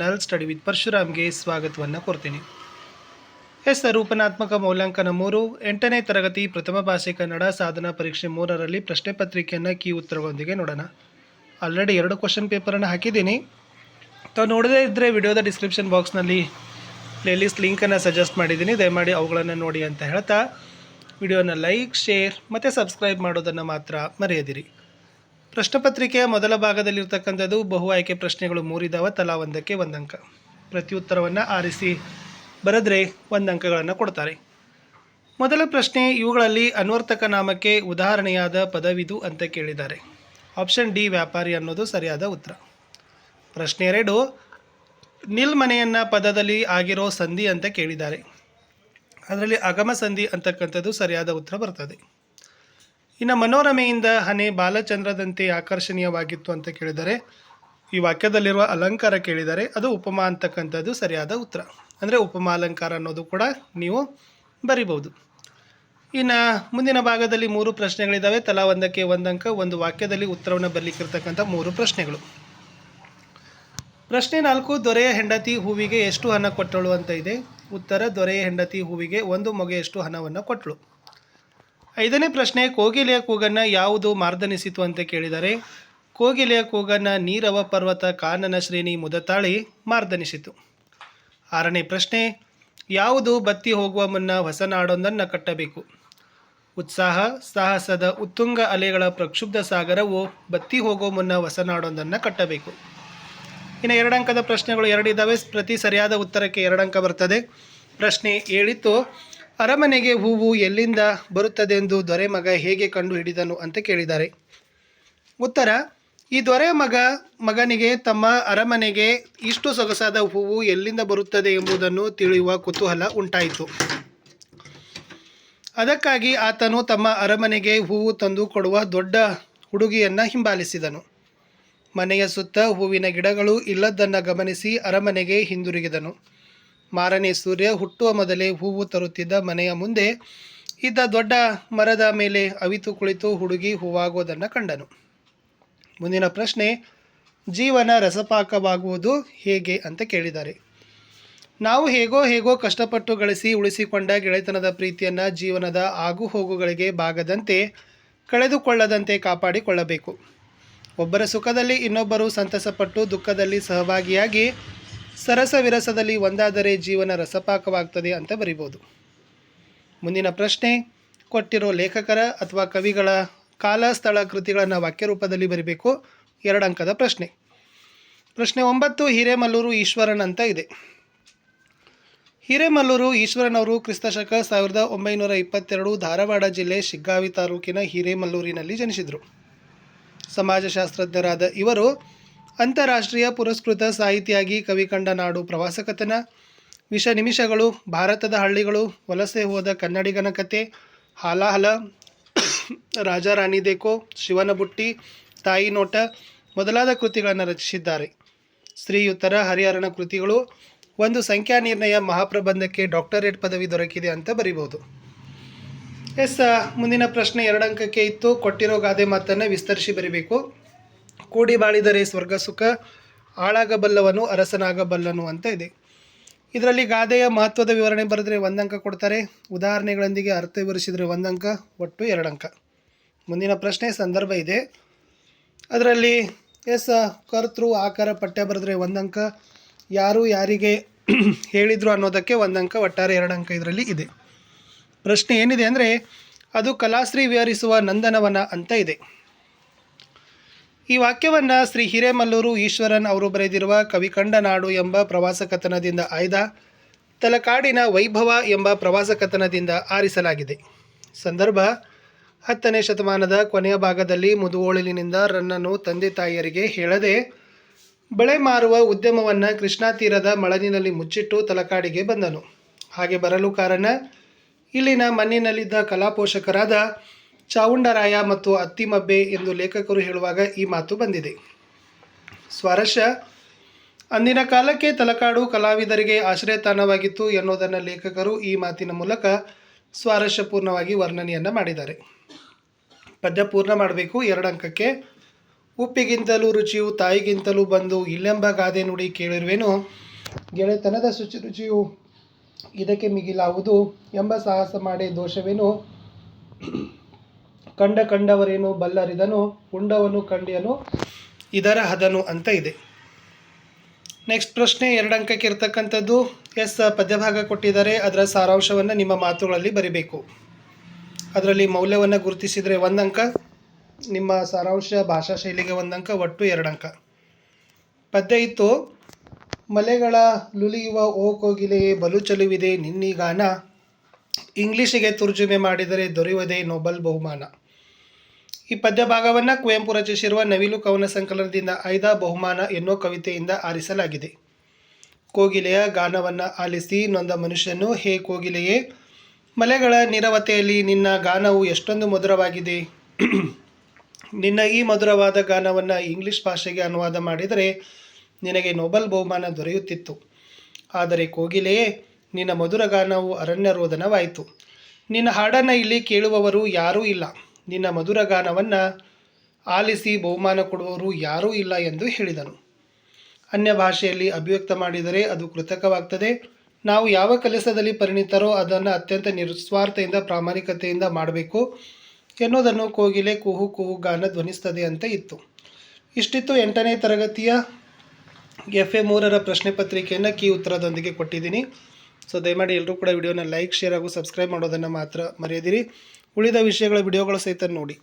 Channel study with ಪರಶುರಾಮ್ಗೆ ಸ್ವಾಗತವನ್ನು ಕೊಡ್ತೀನಿ S ರೂಪನಾತ್ಮಕ ಮೌಲ್ಯಾಂಕನ ಮೂರು ಎಂಟನೇ ತರಗತಿ ಪ್ರಥಮ ಭಾಷೆ ಕನ್ನಡ ಸಾಧನಾ ಪರೀಕ್ಷೆ ಮೂರರಲ್ಲಿ ಪ್ರಶ್ನೆ ಪತ್ರಿಕೆಯನ್ನು ಕೀ ಉತ್ತರಗಳೊಂದಿಗೆ ನೋಡೋಣ. ಆಲ್ರೆಡಿ ಎರಡು ಕ್ವಶನ್ ಪೇಪರನ್ನು ಹಾಕಿದ್ದೀನಿ. ತಾವು ನೋಡದೇ ಇದ್ದರೆ ವಿಡಿಯೋದ ಡಿಸ್ಕ್ರಿಪ್ಷನ್ ಬಾಕ್ಸ್ನಲ್ಲಿ ಪ್ಲೇಲಿಸ್ಟ್ ಲಿಂಕನ್ನು ಸಜೆಸ್ಟ್ ಮಾಡಿದ್ದೀನಿ. ದಯಮಾಡಿ ಅವುಗಳನ್ನು ನೋಡಿ ಅಂತ ಹೇಳ್ತಾ, ವಿಡಿಯೋನ ಲೈಕ್, ಶೇರ್ ಮತ್ತು ಸಬ್ಸ್ಕ್ರೈಬ್ ಮಾಡೋದನ್ನು ಮಾತ್ರ ಮರೆಯದಿರಿ. ಪ್ರಶ್ನೆ ಪತ್ರಿಕೆಯ ಮೊದಲ ಭಾಗದಲ್ಲಿರ್ತಕ್ಕಂಥದ್ದು ಬಹು ಆಯ್ಕೆ ಪ್ರಶ್ನೆಗಳು ಮೂರಿದಾವ. ತಲಾ ಒಂದಕ್ಕೆ ಒಂದಂಕ. ಅಂಕ ಪ್ರತಿ ಉತ್ತರವನ್ನು ಆರಿಸಿ ಬರೆದ್ರೆ ಒಂದಂಕಗಳನ್ನು ಕೊಡ್ತಾರೆ. ಮೊದಲ ಪ್ರಶ್ನೆ, ಇವುಗಳಲ್ಲಿ ಅನ್ವರ್ತಕ ನಾಮಕ್ಕೆ ಉದಾಹರಣೆಯಾದ ಪದವಿದು ಅಂತ ಕೇಳಿದ್ದಾರೆ. ಆಪ್ಷನ್ ಡಿ, ವ್ಯಾಪಾರಿ ಅನ್ನೋದು ಸರಿಯಾದ ಉತ್ತರ. ಪ್ರಶ್ನೆ ಎರಡು ನಿಲ್ಮನೆಯನ್ನ ಪದದಲ್ಲಿ ಆಗಿರೋ ಸಂಧಿ ಅಂತ ಕೇಳಿದ್ದಾರೆ. ಅದರಲ್ಲಿ ಅಗಮ ಸಂಧಿ ಅಂತಕ್ಕಂಥದ್ದು ಸರಿಯಾದ ಉತ್ತರ ಬರ್ತದೆ. ಇನ್ನು ಮನೋರಮೆಯಿಂದ ಹನೆ ಬಾಲಚಂದ್ರದಂತೆ ಆಕರ್ಷಣೀಯವಾಗಿತ್ತು ಅಂತ ಕೇಳಿದರೆ, ಈ ವಾಕ್ಯದಲ್ಲಿರುವ ಅಲಂಕಾರ ಕೇಳಿದರೆ ಅದು ಉಪಮಾ ಅಂತಕ್ಕಂಥದ್ದು ಸರಿಯಾದ ಉತ್ತರ. ಅಂದರೆ ಉಪಮಾ ಅಲಂಕಾರ ಅನ್ನೋದು ಕೂಡ ನೀವು ಬರಿಬಹುದು. ಇನ್ನು ಮುಂದಿನ ಭಾಗದಲ್ಲಿ ಮೂರು ಪ್ರಶ್ನೆಗಳಿದ್ದಾವೆ ತಲಾ ಒಂದಕ್ಕೆ ಒಂದಂಕ ಒಂದು ವಾಕ್ಯದಲ್ಲಿ ಉತ್ತರವನ್ನು ಬರಲಿಕ್ಕಿರ್ತಕ್ಕಂಥ ಮೂರು ಪ್ರಶ್ನೆಗಳು. ಪ್ರಶ್ನೆ ನಾಲ್ಕು, ದೊರೆಯ ಹೆಂಡತಿ ಹೂವಿಗೆ ಎಷ್ಟು ಹಣ ಕೊಟ್ಟಳು ಅಂತ ಇದೆ. ಉತ್ತರ, ದೊರೆಯ ಹೆಂಡತಿ ಹೂವಿಗೆ ಒಂದು ಮೊಗೆಯಷ್ಟು ಹಣವನ್ನು ಕೊಟ್ಟಳು. ಐದನೇ ಪ್ರಶ್ನೆ, ಕೋಗಿಲೆಯ ಕೂಗನ್ನು ಯಾವುದು ಮಾರ್ದನಿಸಿತು ಅಂತ ಕೇಳಿದರೆ, ಕೋಗಿಲೆಯ ಕೂಗನ್ನು ನೀರವ ಪರ್ವತ ಕಾನನ ಶ್ರೇಣಿ ಮುದತಾಳಿ ಮಾರ್ದನಿಸಿತು. ಆರನೇ ಪ್ರಶ್ನೆ, ಯಾವುದು ಬತ್ತಿ ಹೋಗುವ ಮುನ್ನ ಹೊಸ ನಾಡೊಂದನ್ನು ಕಟ್ಟಬೇಕು? ಉತ್ಸಾಹ, ಸಾಹಸದ ಉತ್ತುಂಗ ಅಲೆಗಳ ಪ್ರಕ್ಷುಬ್ಧ ಸಾಗರವು ಬತ್ತಿ ಹೋಗುವ ಮುನ್ನ ಹೊಸ ನಾಡೊಂದನ್ನು ಕಟ್ಟಬೇಕು. ಇನ್ನು ಎರಡಂಕದ ಪ್ರಶ್ನೆಗಳು ಎರಡಿದ್ದಾವೆ ಪ್ರತಿ ಸರಿಯಾದ ಉತ್ತರಕ್ಕೆ ಎರಡಂಕ ಬರ್ತದೆ. ಪ್ರಶ್ನೆ ಏಳಿತ್ತು ಅರಮನೆಗೆ ಹೂವು ಎಲ್ಲಿಂದ ಬರುತ್ತದೆಂದು ದೊರೆ ಮಗ ಹೇಗೆ ಕಂಡು ಹಿಡಿದನು ಅಂತ ಕೇಳಿದ್ದಾರೆ. ಉತ್ತರ, ಈ ದೊರೆ ಮಗ ಮಗನಿಗೆ ತಮ್ಮ ಅರಮನೆಗೆ ಇಷ್ಟು ಸೊಗಸಾದ ಹೂವು ಎಲ್ಲಿಂದ ಬರುತ್ತದೆ ಎಂಬುದನ್ನು ತಿಳಿಯುವ ಕುತೂಹಲ ಉಂಟಾಯಿತು. ಅದಕ್ಕಾಗಿ ಆತನು ತಮ್ಮ ಅರಮನೆಗೆ ಹೂವು ತಂದು ಕೊಡುವ ದೊಡ್ಡ ಹುಡುಗಿಯನ್ನು ಹಿಂಬಾಲಿಸಿದನು. ಮನೆಯ ಸುತ್ತ ಹೂವಿನ ಗಿಡಗಳು ಇಲ್ಲದನ್ನು ಗಮನಿಸಿ ಅರಮನೆಗೆ ಹಿಂದಿರುಗಿದನು. ಮಾರನೇ ಸೂರ್ಯ ಹುಟ್ಟುವ ಮೊದಲೇ ಹೂವು ತರುತ್ತಿದ್ದ ಮನೆಯ ಮುಂದೆ ಇದ್ದ ದೊಡ್ಡ ಮರದ ಮೇಲೆ ಅವಿತು ಕುಳಿತು ಹುಡುಗಿ ಹೂವಾಗೋದನ್ನು ಕಂಡನು. ಮುಂದಿನ ಪ್ರಶ್ನೆ, ಜೀವನ ರಸಪಾಕವಾಗುವುದು ಹೇಗೆ ಅಂತ ಕೇಳಿದ್ದಾರೆ. ನಾವು ಹೇಗೋ ಹೇಗೋ ಕಷ್ಟಪಟ್ಟು ಗಳಿಸಿ ಉಳಿಸಿಕೊಂಡ ಗೆಳೆತನದ ಪ್ರೀತಿಯನ್ನು ಜೀವನದ ಆಗು ಹೋಗುಗಳಿಗೆ ಬಾಗದಂತೆ ಕಳೆದುಕೊಳ್ಳದಂತೆ ಕಾಪಾಡಿಕೊಳ್ಳಬೇಕು. ಒಬ್ಬರ ಸುಖದಲ್ಲಿ ಇನ್ನೊಬ್ಬರು ಸಂತಸಪಟ್ಟು ದುಃಖದಲ್ಲಿ ಸಹಭಾಗಿಯಾಗಿ ಸರಸ ವಿರಸದಲ್ಲಿ ಒಂದಾದರೆ ಜೀವನ ರಸಪಾಕವಾಗ್ತದೆ ಅಂತ ಬರಿಬೋದು. ಮುಂದಿನ ಪ್ರಶ್ನೆ, ಕೊಟ್ಟಿರೋ ಲೇಖಕರ ಅಥವಾ ಕವಿಗಳ ಕಾಲ ಸ್ಥಳ ಕೃತಿಗಳನ್ನು ವಾಕ್ಯ ರೂಪದಲ್ಲಿ ಬರಿಬೇಕು. ಎರಡು ಅಂಕದ ಪ್ರಶ್ನೆ. ಪ್ರಶ್ನೆ ಒಂಬತ್ತು, ಹಿರೇಮಲ್ಲೂರು ಈಶ್ವರನ್ ಅಂತ ಇದೆ. ಹಿರೇಮಲ್ಲೂರು ಈಶ್ವರನ್ ಅವರು ಕ್ರಿಸ್ತಶಕ ಸಾವಿರದ ಒಂಬೈನೂರ ಇಪ್ಪತ್ತೆರಡು ಧಾರವಾಡ ಜಿಲ್ಲೆ ಶಿಗ್ಗಾವಿ ತಾಲೂಕಿನ ಹಿರೇಮಲ್ಲೂರಿನಲ್ಲಿ ಜನಿಸಿದರು. ಸಮಾಜಶಾಸ್ತ್ರಜ್ಞರಾದ ಇವರು ಅಂತಾರಾಷ್ಟ್ರೀಯ ಪುರಸ್ಕೃತ ಸಾಹಿತಿಯಾಗಿ ಕವಿ ಕಂಡ ನಾಡು ಪ್ರವಾಸ ಕಥನ ವಿಷ ನಿಮಿಷಗಳು, ಭಾರತದ ಹಳ್ಳಿಗಳು, ವಲಸೆ ಹೋದ ಕನ್ನಡಿಗನ ಕತೆ, ಹಾಲಾಹಲ ರಾಜ ರಾಣಿ ದೇಕೋ, ಶಿವನ ಬುಟ್ಟಿ, ತಾಯಿ ನೋಟ ಮೊದಲಾದ ಕೃತಿಗಳನ್ನು ರಚಿಸಿದ್ದಾರೆ. ಶ್ರೀಯುತರ ಹರಿಹರನ ಕೃತಿಗಳು ಒಂದು ಸಂಖ್ಯಾ ನಿರ್ಣಯ ಮಹಾಪ್ರಬಂಧಕ್ಕೆ ಡಾಕ್ಟರೇಟ್ ಪದವಿ ದೊರಕಿದೆ ಅಂತ ಬರಿಬೋದು. ಎಸ್ ಮುಂದಿನ ಪ್ರಶ್ನೆ ಎರಡಂಕಕ್ಕೆ ಇತ್ತು. ಕೊಟ್ಟಿರೋ ಗಾದೆ ಮಾತನ್ನು ವಿಸ್ತರಿಸಿ ಬರಿಬೇಕು. ಕೂಡಿ ಬಾಳಿದರೆ ಸ್ವರ್ಗ ಸುಖ, ಹಾಳಾಗಬಲ್ಲವನು ಅರಸನಾಗಬಲ್ಲನು ಅಂತ ಇದೆ. ಇದರಲ್ಲಿ ಗಾದೆಯ ಮಹತ್ವದ ವಿವರಣೆ ಬರೆದ್ರೆ ಒಂದಂಕ ಕೊಡ್ತಾರೆ. ಉದಾಹರಣೆಗಳೊಂದಿಗೆ ಅರ್ಥ ವಿವರಿಸಿದರೆ ಒಂದಂಕ, ಒಟ್ಟು ಎರಡಂಕ. ಮುಂದಿನ ಪ್ರಶ್ನೆ ಸಂದರ್ಭ ಇದೆ. ಅದರಲ್ಲಿ ಎಸ್, ಕರ್ತೃ, ಆಕಾರ, ಪಠ್ಯ ಬರೆದ್ರೆ ಒಂದಂಕ, ಯಾರು, ಯಾರಿಗೆ ಹೇಳಿದರು ಅನ್ನೋದಕ್ಕೆ ಒಂದಂಕ, ಒಟ್ಟಾರೆ ಎರಡು ಅಂಕ ಇದರಲ್ಲಿ ಇದೆ. ಪ್ರಶ್ನೆ ಏನಿದೆ ಅಂದರೆ, ಅದು ಕಲಾಶ್ರೀ ವಿಹರಿಸುವ ನಂದನವನ ಅಂತ ಇದೆ. ಈ ವಾಕ್ಯವನ್ನು ಶ್ರೀ ಹಿರೇಮಲ್ಲೂರು ಈಶ್ವರನ್ ಅವರು ಬರೆದಿರುವ ಕವಿಕಂಡ ನಾಡು ಎಂಬ ಪ್ರವಾಸ ಕಥನದಿಂದ ಆಯ್ದ ತಲಕಾಡಿನ ವೈಭವ ಎಂಬ ಪ್ರವಾಸ ಕಥನದಿಂದ ಆರಿಸಲಾಗಿದೆ. ಸಂದರ್ಭ, ಹತ್ತನೇ ಶತಮಾನದ ಕೊನೆಯ ಭಾಗದಲ್ಲಿ ಮುದುವೋಳಿನಿಂದ ರನ್ನನ್ನು ತಂದೆ ತಾಯಿಯರಿಗೆ ಹೇಳದೆ ಬಳೆ ಮಾರುವ ಉದ್ಯಮವನ್ನು ಕೃಷ್ಣಾ ತೀರದ ಮಳನಿನಲ್ಲಿ ಮುಚ್ಚಿಟ್ಟು ತಲಕಾಡಿಗೆ ಬಂದನು. ಹಾಗೆ ಬರಲು ಕಾರಣ ಇಲ್ಲಿನ ಮಣ್ಣಿನಲ್ಲಿದ್ದ ಕಲಾಪೋಷಕರಾದ ಚಾವುಂಡರಾಯ ಮತ್ತು ಅತ್ತಿಮಬ್ಬೆ ಎಂದು ಲೇಖಕರು ಹೇಳುವಾಗ ಈ ಮಾತು ಬಂದಿದೆ. ಸ್ವರಶ, ಅಂದಿನ ಕಾಲಕ್ಕೆ ತಲಕಾಡು ಕಲಾವಿದರಿಗೆ ಆಶ್ರಯ ತಾಣವಾಗಿತ್ತು ಎನ್ನುವುದನ್ನು ಲೇಖಕರು ಈ ಮಾತಿನ ಮೂಲಕ ಸ್ವಾರಸ್ಯಪೂರ್ಣವಾಗಿ ವರ್ಣನೆಯನ್ನು ಮಾಡಿದ್ದಾರೆ. ಪದ್ಯ ಪೂರ್ಣ ಮಾಡಬೇಕು ಎರಡು ಅಂಕಕ್ಕೆ. ಉಪ್ಪಿಗಿಂತಲೂ ರುಚಿಯು ತಾಯಿಗಿಂತಲೂ ಬಂದು ಇಲ್ಲೆಂಬ ಗಾದೆ ನುಡಿ ಕೇಳಿರುವೆನು. ಗೆಳೆತನದ ಶುಚಿ ರುಚಿಯು ಇದಕ್ಕೆ ಮಿಗಿಲಾವುದು ಎಂಬ ಸಾಹಸ ಮಾಡಿ ದೋಷವೇನು. ಕಂಡ ಕಂಡವರೇನು ಬಲ್ಲರಿದನು, ಉಂಡವನು ಕಂಡಿಯನು, ಇದರ ಹದನು ಅಂತ ಇದೆ. ನೆಕ್ಸ್ಟ್ ಪ್ರಶ್ನೆ ಎರಡು ಅಂಕಕ್ಕೆ ಇರ್ತಕ್ಕಂಥದ್ದು, ಎಸ್ ಪದ್ಯಭಾಗ ಕೊಟ್ಟಿದ್ದಾರೆ, ಅದರ ಸಾರಾಂಶವನ್ನು ನಿಮ್ಮ ಮಾತುಗಳಲ್ಲಿ ಬರಿಬೇಕು. ಅದರಲ್ಲಿ ಮೌಲ್ಯವನ್ನು ಗುರುತಿಸಿದರೆ ಒಂದು ಅಂಕ, ನಿಮ್ಮ ಸಾರಾಂಶ ಭಾಷಾ ಶೈಲಿಗೆ ಒಂದು ಅಂಕ, ಒಟ್ಟು ಎರಡು ಅಂಕ. ಪದ್ಯ ಇತ್ತು, ಮಲೆಗಳ ಲುಲಿಯುವ ಓ ಕೋಗಿಲೆಯೇ ಬಲು ಚಲುವಿದೆ ನಿನ್ನೀಗಾನ ಇಂಗ್ಲಿಷಿಗೆ ತರ್ಜುಮೆ ಮಾಡಿದರೆ ದೊರೆಯುವುದೇ ನೊಬೆಲ್ ಬಹುಮಾನ. ಈ ಪದ್ಯ ಭಾಗವನ್ನು ಕುವೆಂಪು ರಚಿಸಿರುವ ನವಿಲು ಕವನ ಸಂಕಲನದಿಂದ ಆಯ್ದ ಬಹುಮಾನ ಎನ್ನೋ ಕವಿತೆಯಿಂದ ಆರಿಸಲಾಗಿದೆ. ಕೋಗಿಲೆಯ ಗಾನವನ್ನು ಆಲಿಸಿ ನೊಂದ ಮನುಷ್ಯನು, ಹೇ ಕೋಗಿಲೆಯೇ, ಮಲೆಗಳ ನಿರವತೆಯಲ್ಲಿ ನಿನ್ನ ಗಾನವು ಎಷ್ಟೊಂದು ಮಧುರವಾಗಿದೆ. ನಿನ್ನ ಈ ಮಧುರವಾದ ಗಾನವನ್ನು ಇಂಗ್ಲಿಷ್ ಭಾಷೆಗೆ ಅನುವಾದ ಮಾಡಿದರೆ ನಿನಗೆ ನೊಬೆಲ್ ಬಹುಮಾನ ದೊರೆಯುತ್ತಿತ್ತು. ಆದರೆ ಕೋಗಿಲೆಯೇ ನಿನ್ನ ಮಧುರ ಗಾನವು ಅರಣ್ಯ ರೋದನವಾಯಿತು ನಿನ್ನ ಹಾಡನ್ನು ಇಲ್ಲಿ ಕೇಳುವವರು ಯಾರೂ ಇಲ್ಲ. ನಿನ್ನ ಮಧುರ ಗಾನವನ್ನು ಆಲಿಸಿ ಬಹುಮಾನ ಕೊಡುವವರು ಯಾರೂ ಇಲ್ಲ ಎಂದು ಹೇಳಿದನು. ಅನ್ಯ ಭಾಷೆಯಲ್ಲಿ ಅಭಿವ್ಯಕ್ತ ಮಾಡಿದರೆ ಅದು ಕೃತಕವಾಗ್ತದೆ. ನಾವು ಯಾವ ಕೆಲಸದಲ್ಲಿ ಪರಿಣಿತರೋ ಅದನ್ನು ಅತ್ಯಂತ ನಿಸ್ವಾರ್ಥದಿಂದ ಪ್ರಾಮಾಣಿಕತೆಯಿಂದ ಮಾಡಬೇಕು ಎನ್ನುವುದನ್ನು ಕೋಗಿಲೆ ಕುಹು ಕುಹು ಗಾನ ಧ್ವನಿಸ್ತದೆ ಅಂತ ಇತ್ತು. ಇಷ್ಟಿತ್ತು ಎಂಟನೇ ತರಗತಿಯ ಎಫ್ ಎ ಮೂರರ ಪ್ರಶ್ನೆ ಪತ್ರಿಕೆಯನ್ನು ಕೀ ಉತ್ತರದೊಂದಿಗೆ ಕೊಟ್ಟಿದ್ದೀನಿ. ಸೊ ದಯಮಾಡಿ ಎಲ್ಲರೂ ಕೂಡ ವಿಡಿಯೋನ ಲೈಕ್ ಶೇರ್ ಹಾಗೂ ಸಬ್ಸ್ಕ್ರೈಬ್ ಮಾಡೋದನ್ನು ಮಾತ್ರ ಮರೆಯದಿರಿ. ಉಳಿದ ವಿಷಯಗಳ, ವಿಡಿಯೋಗಳು ಸಹಿತ ನೋಡಿ.